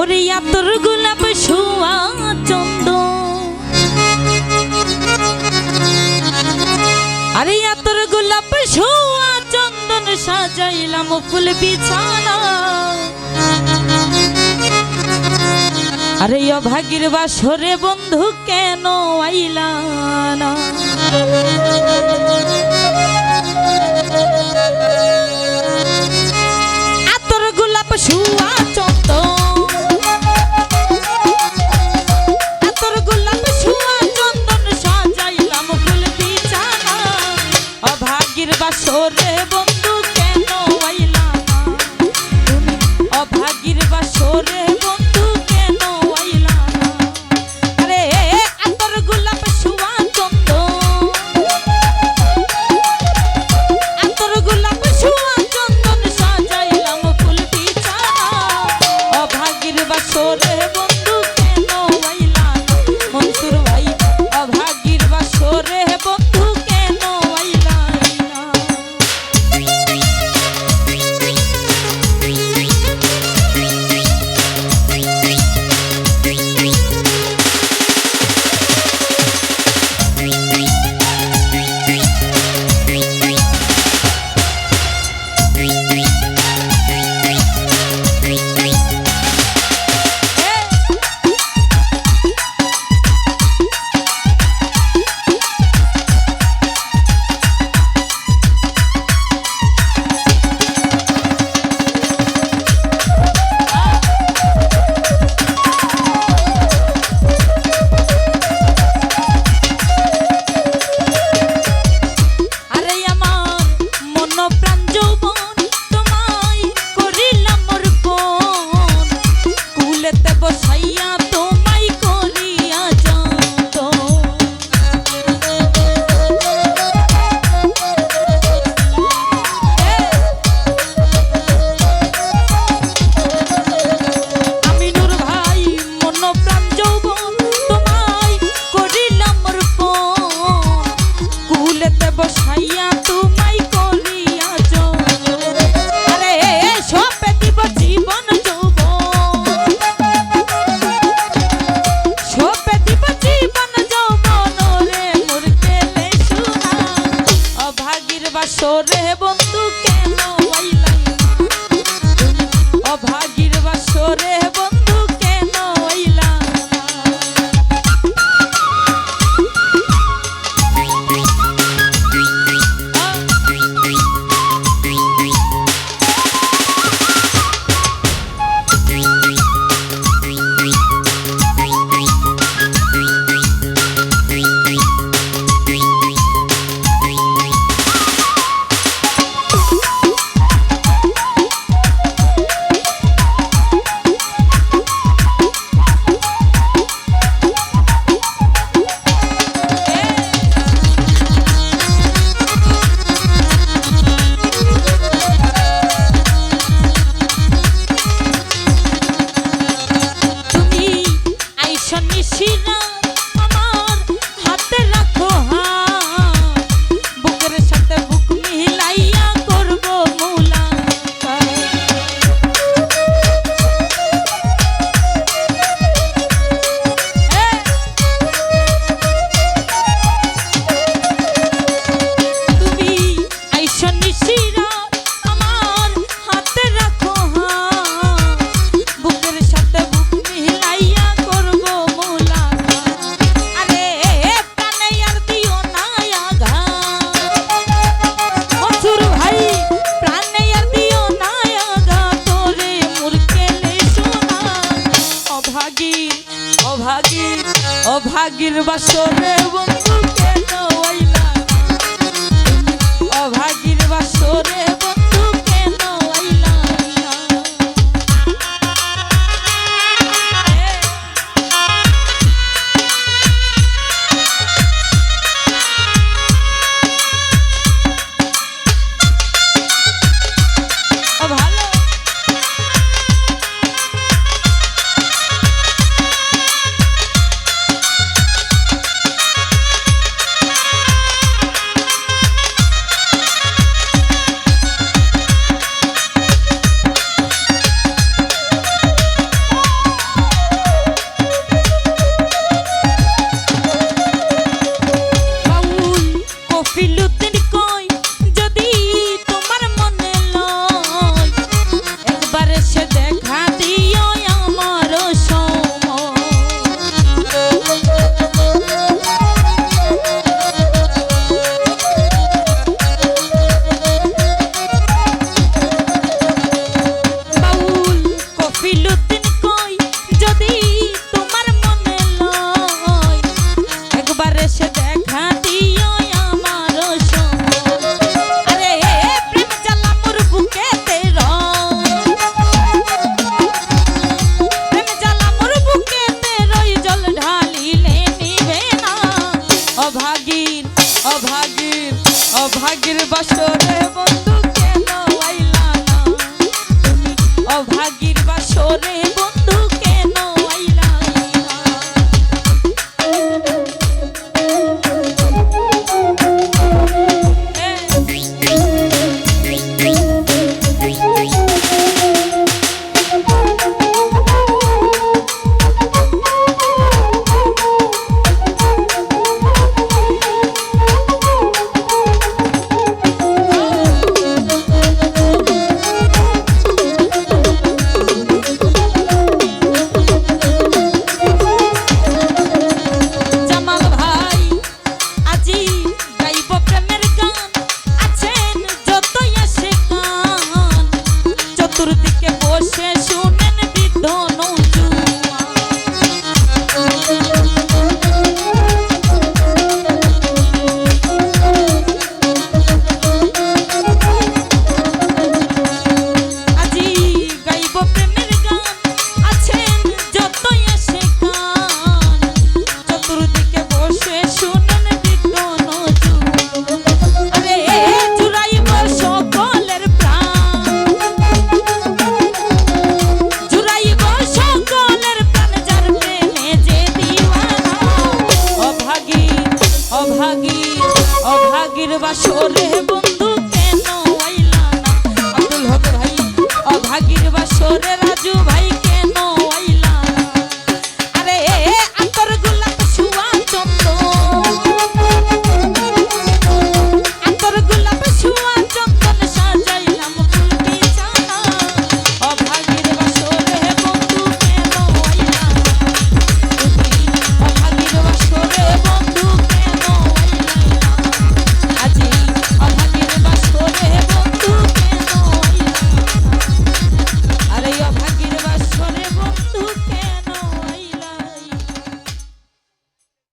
ওরে আতর গোলাপ শুয়া চন্দ আরে আতর গোলাপ শুয়া চন্দন সাজাইলাম ফুল বিছানা। আরে অভাগীর বাসরে বন্ধু কেন আইলা না? বাসরে বন্ধু বসাইয়া অভাগী অভাগীর বাসরে বন্ধু কেন অভাগীর বাসরে বন্ধু কেন বাসরে বন্ধু।